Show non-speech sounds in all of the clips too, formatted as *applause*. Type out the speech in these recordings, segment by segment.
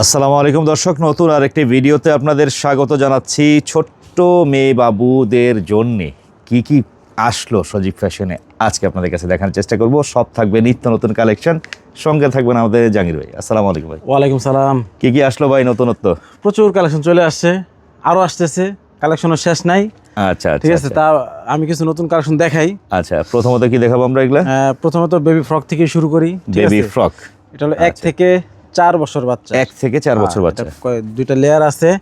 আসসালামু আলাইকুম দর্শক নতুন আর একটি ভিডিওতে আপনাদের স্বাগত জানাচ্ছি ছোট্ট মেয়ে বাবুদের জন্যে। কি কি আসলো সজীব ফ্যাশনে? আজকে আপনাদের কাছে দেখানোর চেষ্টা করব। সব থাকবে নিত্য নতুন কালেকশন। সঙ্গে থাকবেন আমাদের জাহাঙ্গীর ভাই। আসসালামু আলাইকুম ভাই। ওয়ালাইকুম সালাম। কি কি আসলো ভাই নতুনত্ব? প্রচুর কালেকশন চলে আসছে আরও আসতেছে কালেকশনের শেষ নাই। আচ্ছা আচ্ছা ঠিক আছে আচ্ছা। তা আমি কিছু নতুন কালেকশন দেখাই। আচ্ছা প্রথমত কি দেখাবো আমরা এগুলা? প্রথমত বেবি ফ্রক থেকে শুরু করি বেবি ফ্রক এটা হলো এক থেকে চার বছর বাচ্চা। এক থেকে চার বছর হ্যাঁ, বাচ্চা। কয়- দুইটা লেয়ার আছে।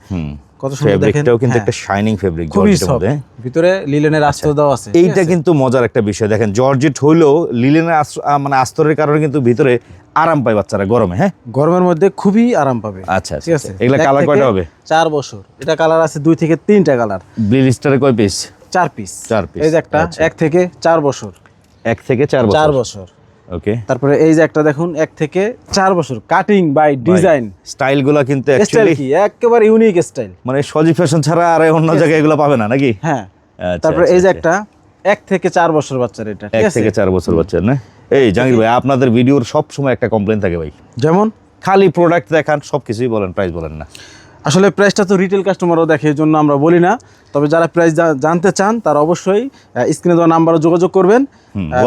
কত সুন্দর দেখেন। কিন্তু হ্যাঁ, একটা শাইনিং ফেব্রিক জর্জেটের মধ্যে। ভিতরে লিলেনের আস্তর দেওয়া আছে। এইটা কিন্তু মজার একটা বিষয়। দেখেন জর্জেট হইলেও লিলেনের মানে আস্তরের কারণে কিন্তু ভিতরে আরাম পায় বাচ্চারা গরমে হ্যাঁ? গরমের মধ্যে খুবই আরাম পাবে। আচ্ছা ঠিক আছে। এগুলা কালার কয়টা হবে? চার বছর। এটা কালার আছে দুই থেকে তিনটা কালার ব্লিস্টারে কয় পিস চার পিস চার piece, এই যে একটা আচ্ছা। এক থেকে চার বছর। এক থেকে চার বছর। চার বছর। ওকে তারপরে এই যে একটা দেখুন এক থেকে চার বছর কাটিং বাই ডিজাইন কিন্তু স্টাইল কি? একেবারে ইউনিক স্টাইল মানে সজীব ফ্যাশন ছাড়া আর অন্য জায়গায় এগুলো পাবে না নাকি? হ্যাঁ। আচ্ছা, তারপরে আচ্ছা, এই যে আচ্ছা। একটা এক থেকে চার বছর বাচ্চার এটা এক থেকে চার বছর বাচ্চার না? এই জাহাঙ্গীর ভাই আপনাদের ভিডিওর সব সময় একটা কমপ্লেন থাকে ভাই। যেমন? খালি প্রোডাক্ট দেখান সব কিছুই বলেন প্রাইস বলেন না। আসলে প্রাইসটা তো রিটেল কাস্টমারও দেখে এই জন্য আমরা বলি না তবে যারা প্রাইস জানতে চান তারা অবশ্যই স্ক্রিনে দেওয়া নাম্বারে যোগাযোগ করবেন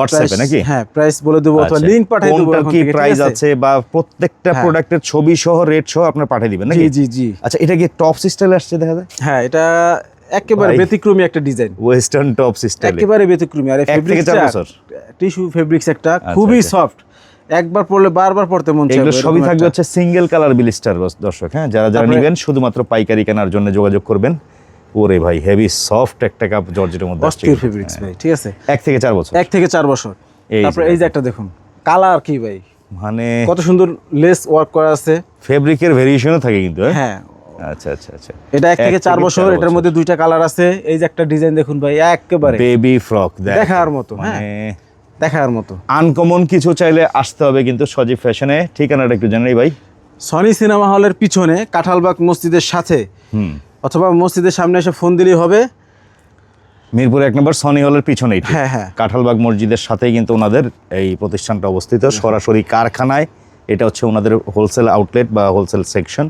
price- নাকি? হ্যাঁ প্রাইস বলে দেবো অথবা আচ্ছা, লিংক পাঠিয়ে দেবো কি প্রাইস আছে? বা প্রত্যেকটা হ্যাঁ। প্রোডাক্টের ছবি সহ রেট সহ আপনি পাঠিয়ে দিবেন নাকি জি জি আচ্ছা এটা কি টপ সিস্টেম আসছে দেখা যায় হ্যাঁ এটা একেবারে ব্যতিক্রমী একটা ডিজাইন ওয়েস্টার্ন টপ সিস্টেম একেবারে ব্যতিক্রমী আর বছর? টিস্যু ফেব্রিক্স একটা খুবই আচ্ছা। সফট একবার পরলে বারবার পরতে মন চাইবে এগুলো সবই থাকবে হচ্ছে সিঙ্গেল কালার বিলিস্টার দর্শক হ্যাঁ? যারা যারা নেবেন শুধুমাত্র পাইকারি কেনার জন্য যোগাযোগ করবেন। ওরে ভাই হেভি সফট একটা কাপ জর্জেটের মধ্যে অস্থির ফেব্রিক্স ভাই ঠিক আছে? এক থেকে চার বছর। এক থেকে চার বছর। তারপরে এই যে একটা দেখুন কালার কি ভাই? মানে কত সুন্দর লেস ওয়ার্ক করা আছে। ফেব্রিকের ভেরিয়েশনও থাকে কিন্তু হ্যাঁ? হ্যাঁ। আচ্ছা আচ্ছা আচ্ছা। এটা এক থেকে চার বছর এটার মধ্যে দুইটা কালার আছে। এই যে একটা ডিজাইন দেখুন ভাই একেবারে বেবি ফ্রক দেখার মতো, হ্যাঁ। দেখার মতো। আনকমন কিছু চাইলে আসতে হবে কিন্তু সজীব ফ্যাশনে। ঠিকানাটা একটু জানাই ভাই। সনি সিনেমা হলের পিছনে কাঁঠালবাগ মসজিদের সাথে। হুম। অথবা মসজিদের সামনে এসে ফোন দিলেই হবে। মিরপুর এক নম্বর সনি হলের পিছনেই হ্যাঁ, হ্যাঁ। কাঁঠালবাগ মসজিদের সাথেই কিন্তু ওনাদের এই প্রতিষ্ঠানটা অবস্থিত। সরাসরি কারখানায়। এটা হচ্ছে ওনাদের হোলসেল আউটলেট বা হোলসেল সেকশন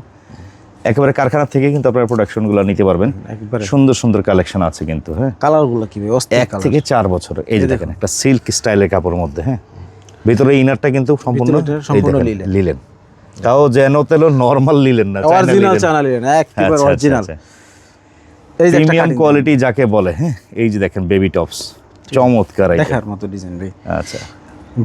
একেবারে কারখানা থেকে কিন্তু আপনারা প্রোডাকশনগুলো নিতে পারবেন। সুন্দর সুন্দর কালেকশন আছে কিন্তু হ্যাঁ। কালারগুলো কি এক থেকে চার বছর এই যে দেখেন একটা সিল্ক স্টাইলের কাপড়ের মধ্যে হ্যাঁ। ভিতরে ইনারটা কিন্তু সম্পূর্ণ লিলেন। লিলেন তাও যেন তেল নর্মাল লিলেন না অরিজিনাল লিলেন। চ্যানেল একেবারে আচ্ছা, আচ্ছা, অরিজিনাল আচ্ছা। এই যে প্রিমিয়াম কোয়ালিটি যাকে বলে হ্যাঁ এই যে দেখেন বেবি টপস চমৎকার। দেখার মতো ডিজাইন ভাই। আচ্ছা।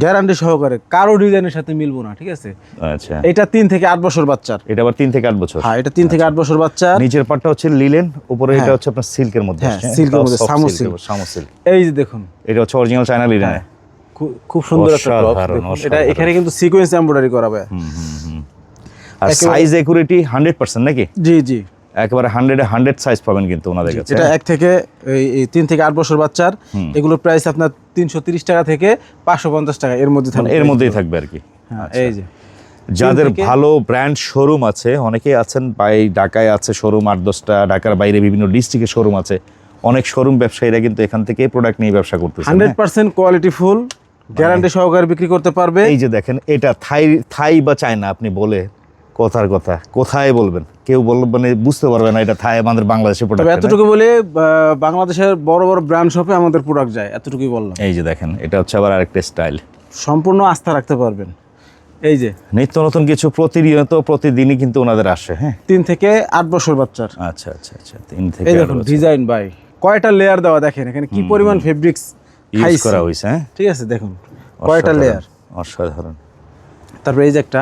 গ্যারান্টি সহকারে কারও ডিজাইনের সাথে মিলবো না ঠিক আছে? আচ্ছা। এটা তিন থেকে আট বছর বাচ্চার। এটা আবার তিন থেকে আট বছর। হ্যাঁ এটা তিন থেকে আট বছর বাচ্চা নিচের পাটটা হচ্ছে লিলেন উপরে এটা হ্যাঁ। হচ্ছে আপনার সিল্কের মধ্যে হ্যাঁ? সিল্কের মধ্যে, সামু সিল্ক। সামু সিল্ক। এই যে দেখুন। এটা হচ্ছে অরিজিনাল চায়না লিলেন খুব সুন্দর একটা টপ এটা এখানে কিন্তু সিকোয়েন্স এমব্রয়ডারি করা ভাই আর সাইজ একুরেটি হান্ড্রেড পার্সেন্ট নাকি? জি জি। একেবারে হান্ড্রেডে হান্ড্রেড সাইজ পাবেন কিন্তু ওনাদের কাছে। এটা এক থেকে এই তিন থেকে আট বছর বাচ্চার। এগুলোর প্রাইস আপনার তিনশো তিরিশ টাকা থেকে পাঁচশো পঞ্চাশ টাকা এর মধ্যে থাকবে। এর মধ্যেই থাকবে আর কি। হ্যাঁ, এই যে। যাদের ভালো ব্র্যান্ড শোরুম আছে অনেকেই আছেন বাই ঢাকায় আছে শোরুম আট দশটা ঢাকার বাইরে বিভিন্ন ডিস্ট্রিক্টে শোরুম আছে। অনেক শোরুম ব্যবসায়ীরা কিন্তু এখান থেকে প্রোডাক্ট নিয়ে ব্যবসা করতেছে hundred percent quality full guarantee সহকারে বিক্রি করতে পারবে। এই যে দেখেন এটা থাই থাই বা চায়না আপনি বলে কথার কথা। কোথায় বলবেন? কেউ বল মানে বুঝতে পারবে না এটা থাই আমাদের বাংলাদেশে প্রোডাক্ট এতটুকু বলে বাংলাদেশের বড় বড় ব্র্যান্ড শপে আমাদের প্রোডাক্ট যায় এতটুকুই বললাম। এই যে দেখেন এটা হচ্ছে আবার আরেকটা স্টাইল সম্পূর্ণ আস্থা রাখতে পারবেন। এই যে নিত্য নতুন কিছু প্রতিনিয়ত প্রতিদিনই কিন্তু ওনাদের আসে হ্যাঁ? তিন থেকে আট বছর বাচ্চার। আচ্ছা আচ্ছা আচ্ছা তিন থেকে দেখুন ডিজাইন বাই কয়টা লেয়ার দেওয়া দেখেন এখানে কি পরিমাণ ফেব্রিক্স ইউজ করা হয়েছে হ্যাঁ? ঠিক আছে দেখুন কয়টা লেয়ার অসাধারণ। তারপরে এই যে একটা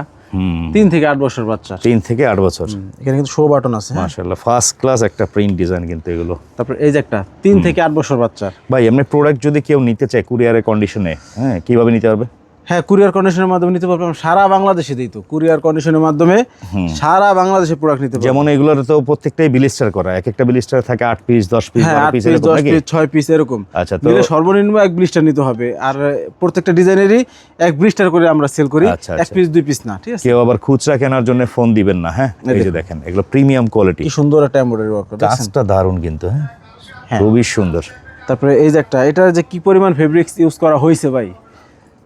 তিন থেকে আট বছর বাচ্চা। তিন থেকে আট বছর। এখানে কিন্তু শো বাটন আছে হ্যাঁ? মাশাল্লাহ ফার্স্ট ক্লাস একটা প্রিন্ট ডিজাইন কিন্তু এগুলো। তারপরে এই যে একটা তিন থেকে আট বছর বাচ্চা। ভাই এমনি প্রোডাক্ট যদি কেউ নিতে চায় কুরিয়ারের কন্ডিশনে হ্যাঁ কীভাবে নিতে পারবে হ্যাঁ কুরিয়ার কন্ডিশনের মাধ্যমে নিতে পারবেন সারা বাংলাদেশে দিই তো। কুরিয়ার কন্ডিশনের মাধ্যমে সারা বাংলাদেশে প্রোডাক্ট নিতে যেমন এগুলোর তো প্রত্যেকটাই বিলিস্টার করা। এক একটা বিলিস্টার থাকে আট পিস দশ পিস হ্যাঁ বারো পিস এরকম দশ পিস ছয় পিস এরকম। আচ্ছা, তো- সর্বনিম্ন এক ব্লিস্টার নিতে হবে। আর প্রত্যেকটা ডিজাইনেরই এক ব্লিস্টার করে আমরা সেল করি। আচ্ছা, এক আচ্ছা। পিস দুই পিস না ঠিক আছে? কেউ আবার খুচরা কেনার জন্য ফোন দিবেন না হ্যাঁ? এই যে দেখেন। এগুলো প্রিমিয়াম কোয়ালিটি কি সুন্দর একটা এমব্রয়ডারি ওয়ার্ক কাজটা দারুণ কিন্তু হ্যাঁ? হ্যাঁ। খুবই সুন্দর। তারপরে এই যে একটা এটা যে কি পরিমাণ ফেব্রিক্স ইউজ করা হয়েছে ভাই?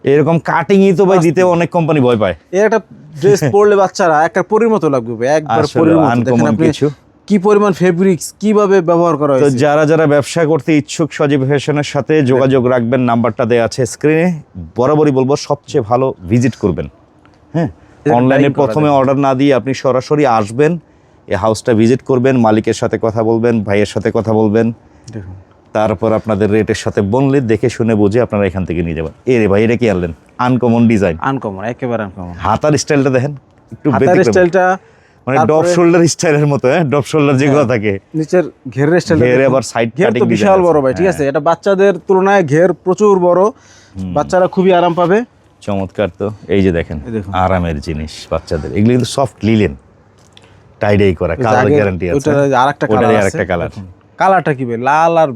এরকম কাটিংই তো ভাই দিতে অনেক কোম্পানি ভয় পায়। এই একটা ড্রেস *laughs* পরলে বাচ্চারা একটা পরির মতো লাগবে ভাই, একবার পরির মতো। দেখেন আপনি কিছু। কি পরিমাণ ফেব্রিক্স কীভাবে ব্যবহার করা তো হয়েছে। যারা যারা ব্যবসা করতে ইচ্ছুক সজীব ফ্যাশনের সাথে যোগাযোগ রাখবেন নাম্বারটা দেওয়া আছে স্ক্রিনে বরাবরই বলব সবচেয়ে ভালো ভিজিট করবেন। হ্যাঁ? অনলাইনে প্রথমে অর্ডার না দিয়ে আপনি সরাসরি আসবেন এই হাউসটা ভিজিট করবেন মালিকের সাথে কথা বলবেন ভাইয়ের সাথে কথা বলবেন। দেখুন। তারপর আপনাদের রেটের সাথে বললে দেখে শুনে বুঝে আপনারা এখান থেকে নিয়ে যাবেন। এ রে ভাই এটা কি আনলেন? আনকমন ডিজাইন আনকমন একেবারে আনকমন হাতার স্টাইলটা দেখেন একটু হাতার স্টাইলটা মানে ডপ শোল্ডার স্টাইলের মতো হ্যাঁ? ডপ শোল্ডার যেগুলো থাকে। নিচের ঘেরের স্টাইল ঘেরে আবার সাইড কাটিং তো বিশাল বড় ভাই ঠিক আছে? এটা বাচ্চাদের তুলনায় ঘের প্রচুর বড়। বাচ্চারা খুবই আরাম পাবে। চমৎকার তো। এই যে দেখেন। আরামের জিনিস বাচ্চাদের। এগুলো কিন্তু সফট লিলেন টাইডাই করা কালার গ্যারান্টি আছে। ওটার আরেকটা কালার আরেকটা কালার কালারটা কি লাল আর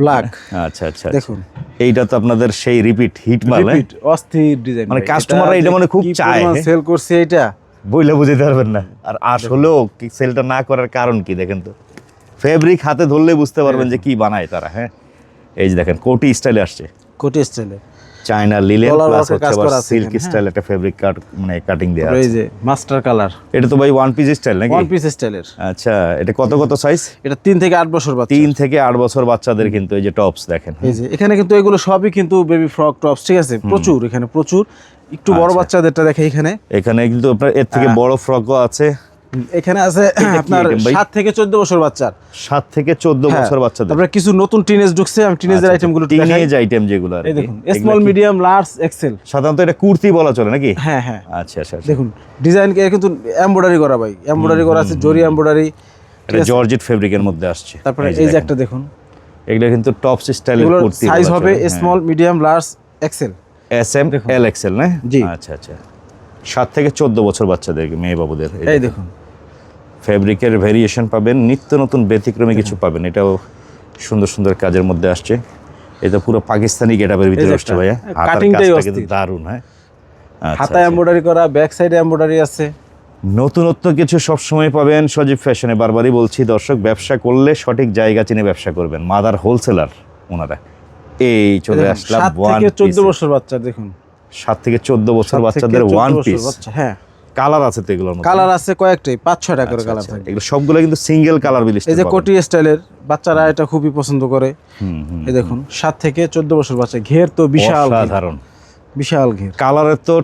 ব্ল্যাক আচ্ছা আচ্ছা দেখুন। দেখুন। এইটা তো আপনাদের সেই রিপিট হিট মাল? রিপিট অস্থির ডিজাইন মানে customer রা এটা মানে খুব চায়? সেল করছে এটা বইলে বুঝতে পারবেন না। আর আসলেও সেলটা না করার কারণ কি দেখেন তো? ফেব্রিক হাতে ধরলে বুঝতে পারবেন যে কি বানায় তারা হ্যাঁ? এই যে দেখেন কোটি স্টাইলে আসছে। কোটি স্টাইলে চায়না লিলেন প্লাস হচ্ছে আছে সিল্ক স্টাইল একটা ফেব্রিক কাট মানে কাটিং দেওয়া এই যে মাস্টার কালার এটা তো ভাই ওয়ান পিস স্টাইল নাকি? ওয়ান পিস স্টাইলের আচ্ছা এটা কত কত সাইজ এটা তিন থেকে আট বছর বাচ্চা। তিন থেকে আট বছর বাচ্চাদের কিন্তু এই যে টপস দেখেন এই যে এখানে কিন্তু এগুলো সবই কিন্তু বেবি ফ্রক টপস ঠিক আছে? প্রচুর এখানে প্রচুর। একটু বড় আচ্ছা। বাচ্চাদেরটা দেখে এখানে। এখানে কিন্তু আপনার এর থেকে বড় ফ্রকও আছে। এখানে আছে আপনার item ভাই? সাত থেকে চোদ্দ বছর বাচ্চার। সাত থেকে চোদ্দ হ্যাঁ, বছর বাচ্চাদের। তারপরে কিছু নতুন টিনেজ ঢুকছে আমি টিনেজের আইটেমগুলো দেখাই। টিনেজ আইটেম যেগুলো আর এই দেখুন স্মল মিডিয়াম লার্জ এক্সেল সাধারণত এটা কুর্তি বলা চলে নাকি? হ্যাঁ হ্যাঁ। আচ্ছা আচ্ছা আচ্ছা। দেখুন ডিজাইন কিন্তু এমব্রয়ডারি করা ভাই। এমব্রয়ডারি করা আছে জরি এমব্রয়ডারি এটা জর্জেট ফেব্রিকের মধ্যে আসছে। তারপরে এই যে। একটা দেখুন। এগুলো কিন্তু টপস স্টাইলের কুর্তি সাইজ হবে small medium large XL S M L XL না? জি। আচ্ছা আচ্ছা। সাত থেকে চোদ্দ বছর বাচ্চাদের মেয়ে বাবুদের। এই দেখুন। ফেব্রিকের ভেরিয়েশন পাবেন নিত্য নতুন ব্যতিক্রমী কিছু পাবেন। এটাও সুন্দর সুন্দর কাজের মধ্যে আসছে। এটা পুরো পাকিস্তানি গেটাপের ভিতরে আসছে ভাইয়া। অস্থির। দারুণ হ্যাঁ? আচ্ছা, হাতায় আচ্ছা। এমব্রয়ডারি করা ব্যাক সাইডে এমব্রয়ডারি আছে। নতুনত্ব কিছু সবসময় পাবেন সজীব ফ্যাশনে বারবারই বলছি দর্শক ব্যবসা করলে সঠিক জায়গা চিনে ব্যবসা করবেন। মাদার হোলসেলার ওনারা। এই চলে আসলাম চোদ্দ বছর বাচ্চা দেখুন। সাত থেকে চোদ্দ বছর বাচ্চাদের ওয়ান পিস হ্যাঁ। কালার আছে তো এগুলোর কালার আছে কয়েকটাই পাঁচ ছয়টা করে আচ্ছা, কালার আচ্ছা। থাকে। এগুলো সবগুলো কিন্তু সিঙ্গেল কালার বিলিশ এই যে কোটি স্টাইলের বাচ্চারা এটা খুবই পছন্দ করে। এই দেখুন সাত থেকে চোদ্দ বছর বাচ্চা ঘের তো বিশাল সাধারণ বিশাল ঘের। কালারের তো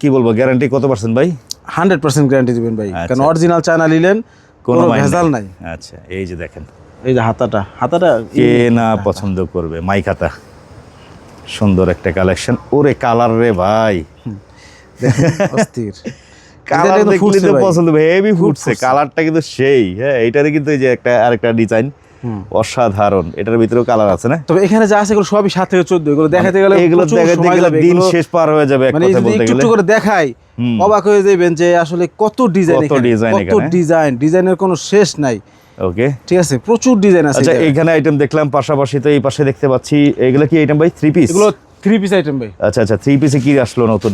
কি বলব গ্যারান্টি কত পার্সেন্ট ভাই? হান্ড্রেড পার্সেন্ট গ্যারান্টি দিবেন ভাই। আচ্ছা, কারণ অরিজিনাল চায়না নিলেন কোনো ভেজাল নাই। আচ্ছা এই যে দেখেন। এই যে হাতাটা হাতাটা কে না পছন্দ করবে? মাইকাতা সুন্দর একটা কালেকশন ওরে কালার রে ভাই। অস্থির। *laughs* কালার দেখলে তো পছন্দ হেভি ফুটছে। ফুটছে। কালারটা কিন্তু সেই। হ্যাঁ এটারে কিন্তু এই যে একটা আরেকটা ডিজাইন অসাধারণ। এটার ভিতরেও কালার আছে না? তবে এখানে যা আছে এগুলো সবই সাত থেকে চোদ্দ। এগুলো দেখাতে গেলে এগুলো দেখাতে গেলে দিন শেষ পার হয়ে যাবে মানে কথা বলতে একটু গেলে। একটু করে দেখাই অবাক হয়ে যাবেন যে আসলে কত ডিজাইন কত ডিজাইন ডিজাইনের কোনো শেষ নাই। ওকে ঠিক আছে প্রচুর ডিজাইন আছে আচ্ছা এখানে। আইটেম দেখলাম পাশাপাশি তো এই পাশে দেখতে পাচ্ছি এগুলো কি আইটেম ভাই? থ্রি পিস এগুলো থ্রি পিস আইটেম ভাই। আচ্ছা আচ্ছা থ্রি পিসে কি আসলো নতুন?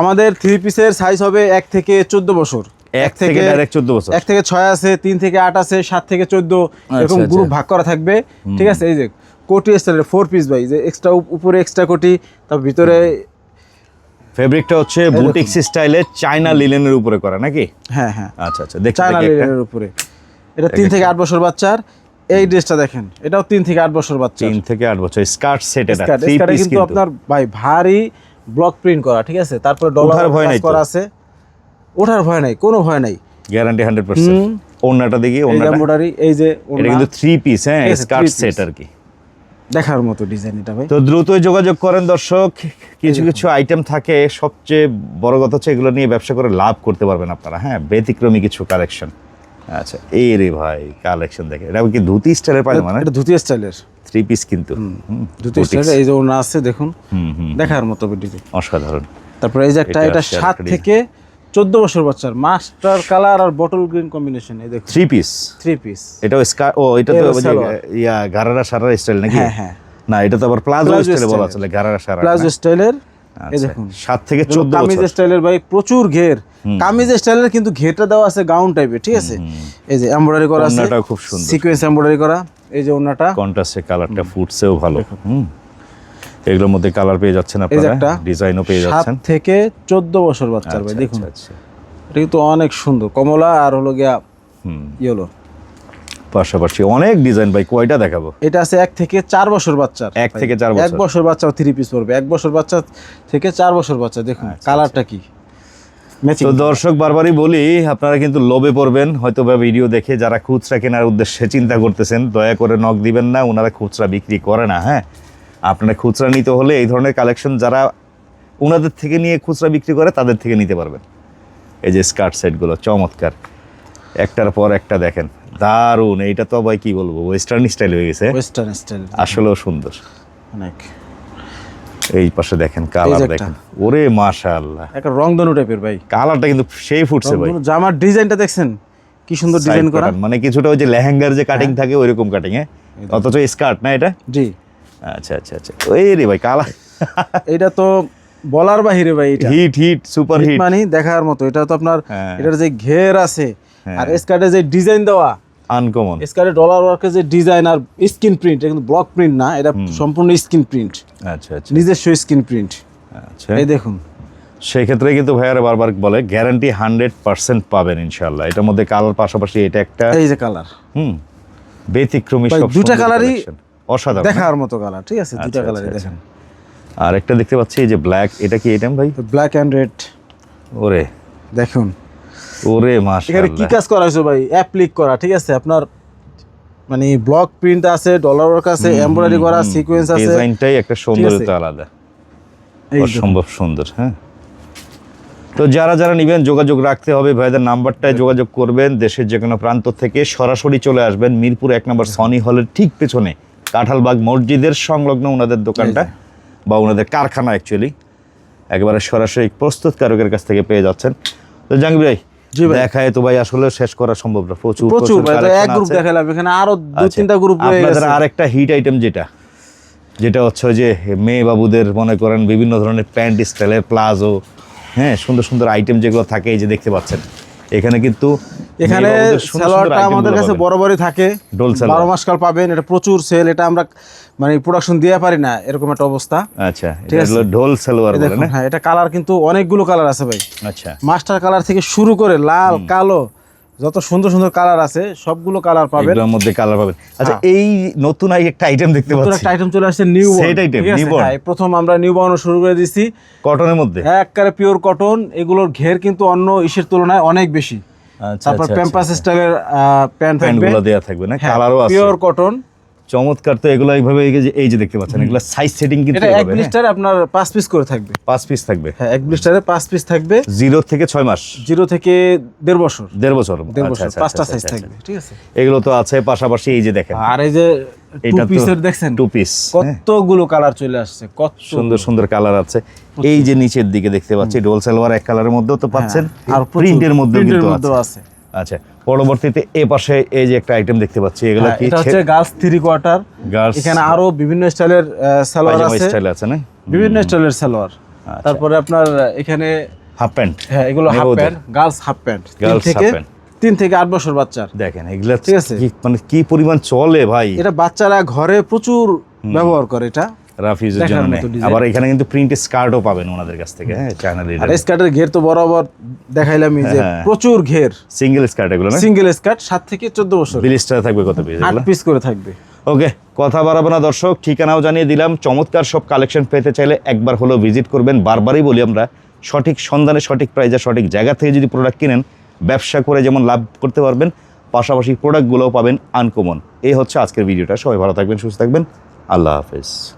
আমাদের থ্রি পিসের সাইজ হবে এক থেকে চোদ্দ বছর। এক থেকে ডাইরেক্ট চোদ্দ বছর? এক থেকে ছয় আছে তিন থেকে আট আছে সাত থেকে চোদ্দ এরকম আচ্ছা। গ্রুপ ভাগ করা থাকবে। ঠিক আছে এই যে কোটি স্টাইলের ফোর পিস ভাই যে এক্সট্রা উপরে এক্সট্রা কোটি তার ভিতরে ফেব্রিকটা হচ্ছে বুটিক্স স্টাইলে চায়না লিলেনের উপরে করা নাকি? হ্যাঁ হ্যাঁ। আচ্ছা আচ্ছা চায়না। লিনেনের উপরে। এটা তিন থেকে আট বছর বাচ্চার। এই ড্রেসটা দেখেন এটাও তিন থেকে আট বছর বাচ্চা তিন থেকে আট বছর স্কার্ট সেট এটা কিন্তু আপনার ভাই ভারী ব্লক প্রিন্ট করা ঠিক আছে? তারপরে ডলার ওঠার ভয় নাই? করা আছে। ওঠার ভয় নাই কোনো ভয় নাই। গ্যারান্টি হান্ড্রেড পার্সেন্ট ওনাটা দেখি ওনাটা এমব্রয়ডারি এই যে এটা কিন্তু থ্রি পিস হ্যাঁ স্কার্ট সেট আর কি। দেখার মতো ডিজাইন এটা ভাই। তো দ্রুতই যোগাযোগ করেন দর্শক কিছু কিছু আইটেম থাকে সবচেয়ে বড় কথা হচ্ছে এগুলো নিয়ে ব্যবসা করে লাভ করতে পারবেন আপনারা হ্যাঁ ব্যতিক্রমী কিছু কালেকশন আচ্ছা এই রে ভাই কালেকশন দেখে। এটা কি ধুতি স্টাইলের পায়জামা না? এটা ধুতি স্টাইলের থ্রি পিস কিন্তু। ধুতি স্টাইলের এই যে ওড়না আছে দেখুন। দেখার মতো ডিজাইন অসাধারণ। তারপরে এই যে একটা এটা সাত থেকে চোদ্দ বছর বাচ্চার মাস্টার কালার আর বটল গ্রিন কম্বিনেশন এই দেখুন। থ্রি পিস থ্রি পিস এটাও স্কার ও এটা তো ইয়া গারারা সারারা স্টাইল নাকি? হ্যাঁ, হ্যাঁ। না এটা তো আবার প্লাজো স্টাইলে বলা। চলে গারারা সারারা প্লাজো স্টাইলের এই আচ্ছা, দেখুন। সাত থেকে চোদ্দ কামিজ স্টাইলের ভাই প্রচুর ঘের। কামিজ স্টাইলের কিন্তু ঘেরটা দেওয়া আছে গাউন টাইপের ঠিক আছে? এই যে এমব্রয়ডারি করা আছে। খুব সুন্দর। সিকোয়েন্স এমব্রয়ডারি করা। এই যে ওড়নাটা কন্ট্রাস্টের কালারটা ফুটছেও ভালো। হুম। এগুলোর মধ্যে কালার পেয়ে যাচ্ছেন আপনারা। ডিজাইনও পেয়ে যাচ্ছেন। থেকে চোদ্দ বছর বাচ্চার ভাই আচ্ছা, দেখুন। আচ্ছা। এটা কিন্তু অনেক সুন্দর। কমলা আর হলো গিয়া হুম। ইয়েলো পাশাপাশি অনেক ডিজাইন ভাই কয়টা দেখাবো? এটা আছে এক থেকে চার বছর বাচ্চার এক থেকে চার এক বছর। বছর বাচ্চা থ্রি পিস পড়বে। এক বছর বাচ্চা থেকে চার বছর বাচ্চা। দেখুন কালারটা কি? ম্যাচিং তো দর্শক বারবারই বলি আপনারা কিন্তু লোভে পড়বেন হয়তো বা ভিডিও দেখে যারা খুচরা কেনার উদ্দেশ্যে চিন্তা করতেছেন দয়া করে নখ দিবেন না ওনারা খুচরা বিক্রি করে না হ্যাঁ? আপনারা খুচরা নিতে হলে এই ধরনের কালেকশন যারা ওনাদের থেকে নিয়ে খুচরা বিক্রি করে তাদের থেকে নিতে পারবেন। এই যে স্কার্ট সেটগুলো চমৎকার। একটার পর একটা দেখেন। দারুণ এইটা তো ভাই কি বলব ওয়েস্টার্ন স্টাইল হয়ে গেছে। ওয়েস্টার্ন স্টাইল আসলেও সুন্দর। অনেক। এই পাশে দেখেন কালার দেখেন। ওরে মাশাআল্লাহ। একটা রংধনু টাইপের ভাই। কালারটা কিন্তু সেই ফুটছে ভাই। জামার ডিজাইনটা দেখছেন? কি সুন্দর ডিজাইন করা। মানে কিছুটা ওই যে লেহেঙ্গার যে কাটিং থাকে ওইরকম কাটিং হ্যাঁ? অথচ স্কার্ট না এটা? জি। আচ্ছা আচ্ছা আচ্ছা। ওই রে ভাই কালার *laughs* এটা তো বলার বাহিরে ভাই এটা। হিট হিট সুপার হিট মানে দেখার মতো। এটা তো আপনার হ্যাঁ। এটার যে ঘের আছে হ্যাঁ। আর স্কার্টে যে ডিজাইন দেওয়া আনকমন। স্কার্টে ডলার ওয়ার্কের যে ডিজাইন আর স্ক্রিন প্রিন্ট এটা কিন্তু ব্লক প্রিন্ট না এটা সম্পূর্ণ স্ক্রিন প্রিন্ট আচ্ছা আচ্ছা। নিজস্ব স্ক্রিন প্রিন্ট আচ্ছা। এই দেখুন। সেই ক্ষেত্রে কিন্তু ভাইয়ারা বারবার বলে গ্যারান্টি হান্ড্রেড পার্সেন্ট পাবেন ইনশাল্লাহ এটার মধ্যে কালার পাশাপাশি এটা একটা এই যে কালার হুম। ব্যতিক্রমী সব দুটা কালারই। অসাধারণ দেখার মতো কালার ঠিক আছে? দুটা আচ্ছা, কালারই আচ্ছা, দেখেন। আর একটা দেখতে পাচ্ছি এই যে ব্ল্যাক এটা কি এটাম ভাই? ব্ল্যাক অ্যান্ড রেড ওরে। দেখুন। ওরে এখানে কি কাজ করা হয়েছে ভাই অ্যাপ্লিক করা ঠিক আছে? আপনার মানে ব্লক প্রিন্ট আছে ডলার ওয়ার্ক আছে এমব্রয়ডারি করা সিকোয়েন্স আছে। ডিজাইনটাই একটা সৌন্দর্যতা আলাদা। অসম্ভব সুন্দর হ্যাঁ? তো যারা যারা নেবেন যোগাযোগ রাখতে হবে। ভাইদের নাম্বারটায় যোগাযোগ করবেন। দেশের যে কোনো প্রান্ত থেকে সরাসরি চলে আসবেন। মিরপুর এক নম্বর সনি হলের ঠিক পেছনে কাঁঠালবাগ মসজিদের সংলগ্ন ওনাদের দোকানটা বা ওনাদের কারখানা অ্যাকচুয়ালি একেবারে সরাসরি প্রস্তুতকারকের কাছ থেকে পেয়ে যাচ্ছেন। তো জাহাঙ্গীর ভাই। দেখায় তো ভাই আসলে শেষ করা সম্ভব না। প্রচুর প্রচুর এক গ্রুপ দেখালাম এখানে আরও আচ্ছা। তিনটা গ্রুপ আপনাদের আরেকটা হিট আইটেম যেটা যেটা হচ্ছে যে মেয়ে বাবুদের মনে করেন বিভিন্ন ধরনের প্যান্ট স্টাইলের প্লাজো হ্যাঁ সুন্দর সুন্দর আইটেম যেগুলো থাকে এই যে দেখতে পাচ্ছেন। এখানে কিন্তু এখানে সালোয়ারটা আমাদের কাছে। বরাবরই থাকে। বারো মাস কাল পাবেন এটা প্রচুর সেল এটা আমরা মানে প্রোডাকশন দিয়ে পারি না এরকম একটা অবস্থা। আচ্ছা ঠিক এটা আছে। ঢোল সালোয়ার হ্যাঁ এটা কালার কিন্তু অনেকগুলো কালার আছে ভাই। আচ্ছা। মাস্টার কালার থেকে শুরু করে লাল কালো যত সুন্দর সুন্দর কালার আছে সবগুলো কালার পাবেন। এর মধ্যে কালার পাবেন। আচ্ছা হ্যাঁ। এই নতুন আই একটা আইটেম দেখতে পাচ্ছি। একটা আইটেম চলে আসছে নিউ item, newborn। হ্যাঁ প্রথম আমরা নিউ বর্ন শুরু করে দিছি কটনের মধ্যে? একবারে পিওর কটন এগুলোর ঘের কিন্তু অন্য ইসের তুলনায় অনেক বেশি। তারপর আচ্ছা, প্যাম্পাস স্টাইলের প্যান্ট প্যান্টগুলো দেওয়া থাকবে। না? হ্যাঁ, কালারও আছে। পিওর কটন চমৎকার তো এগুলো এইভাবে এই যে- এই যে দেখতে পাচ্ছেন এগুলো সাইজ সেটিং কিন্তু এটা এক হবে, হ্যাঁ? ব্লিস্টারে আপনার পাঁচ পিস করে থাকবে। পাঁচ পিস থাকবে। হ্যাঁ এক ব্লিস্টারে পাঁচ পিস থাকবে। জিরো থেকে ছয় মাস। জিরো থেকে দেড় বছর। দেড় বছর। দেড় আচ্ছা, বছর আচ্ছা, পাঁচটা আচ্ছা, সাইজ আচ্ছা, থাকবে ঠিক আছে? এগুলো তো আছে পাশাপাশি এই যে দেখেন। আর এই যে এটা পিসের দেখছেন? টু পিস কতগুলো কালার চলে আসছে কত সুন্দর সুন্দর কালার আছে। এই যে নিচের দিকে দেখতে পাচ্ছি ডোল সালোয়ার এক কালারের মধ্যেও তো পাচ্ছেন। হ্যাঁ, আর আর প্রিন্টের মধ্যেও কিন্তু আছে। আছে। আচ্ছা পরবর্তীতে এ পাশে এই যে একটা আইটেম দেখতে পাচ্ছি এগুলো হ্যাঁ, কি এটা হচ্ছে গার্লস থ্রি কোয়ার্টার গার্লস এখানে আরও বিভিন্ন স্টাইলের সালোয়ার আছে। স্টাইল আছে না? বিভিন্ন স্টাইলের সালোয়ার আচ্ছা। তারপরে আপনার এখানে হাফ প্যান্ট হ্যাঁ এগুলো half. Pant girls half pant pant। তিন থেকে আট বছর বাচ্চার। দেখেন এগুলা ঠিক আছে। মানে কি পরিমাণ চলে ভাই? এটা বাচ্চারা ঘরে প্রচুর ব্যবহার করে এটা। রাফিজের জন্য আবার এখানে কিন্তু প্রিন্ট স্কার্টও পাবেন ওনাদের কাছ থেকে হ্যাঁ চায়না আর স্কার্টের ঘের তো বরাবর দেখাইলামই যে হ্যাঁ। প্রচুর ঘের। সিঙ্গেল স্কার্ট এগুলো না? সিঙ্গেল স্কার্ট সাত থেকে চোদ্দ বছর। বিলিস্টার থাকবে কত পিস এগুলো? পিস করে থাকবে। ওকে কথা বাড়াবো না দর্শক ঠিকানাও জানিয়ে দিলাম। চমৎকার সব কালেকশন পেতে চাইলে একবার হলেও ভিজিট করবেন। বারবারই বলি আমরা সঠিক সন্ধানে সঠিক প্রাইজে সঠিক জায়গা থেকে যদি প্রোডাক্ট কিনেন ব্যবসা করে যেমন লাভ করতে পারবেন, পাশাপাশি প্রোডাক্টগুলোও পাবেন আনকমন এই হচ্ছে আজকের ভিডিওটা সবাই ভালো থাকবেন, সুস্থ থাকবেন। আল্লাহ হাফেজ।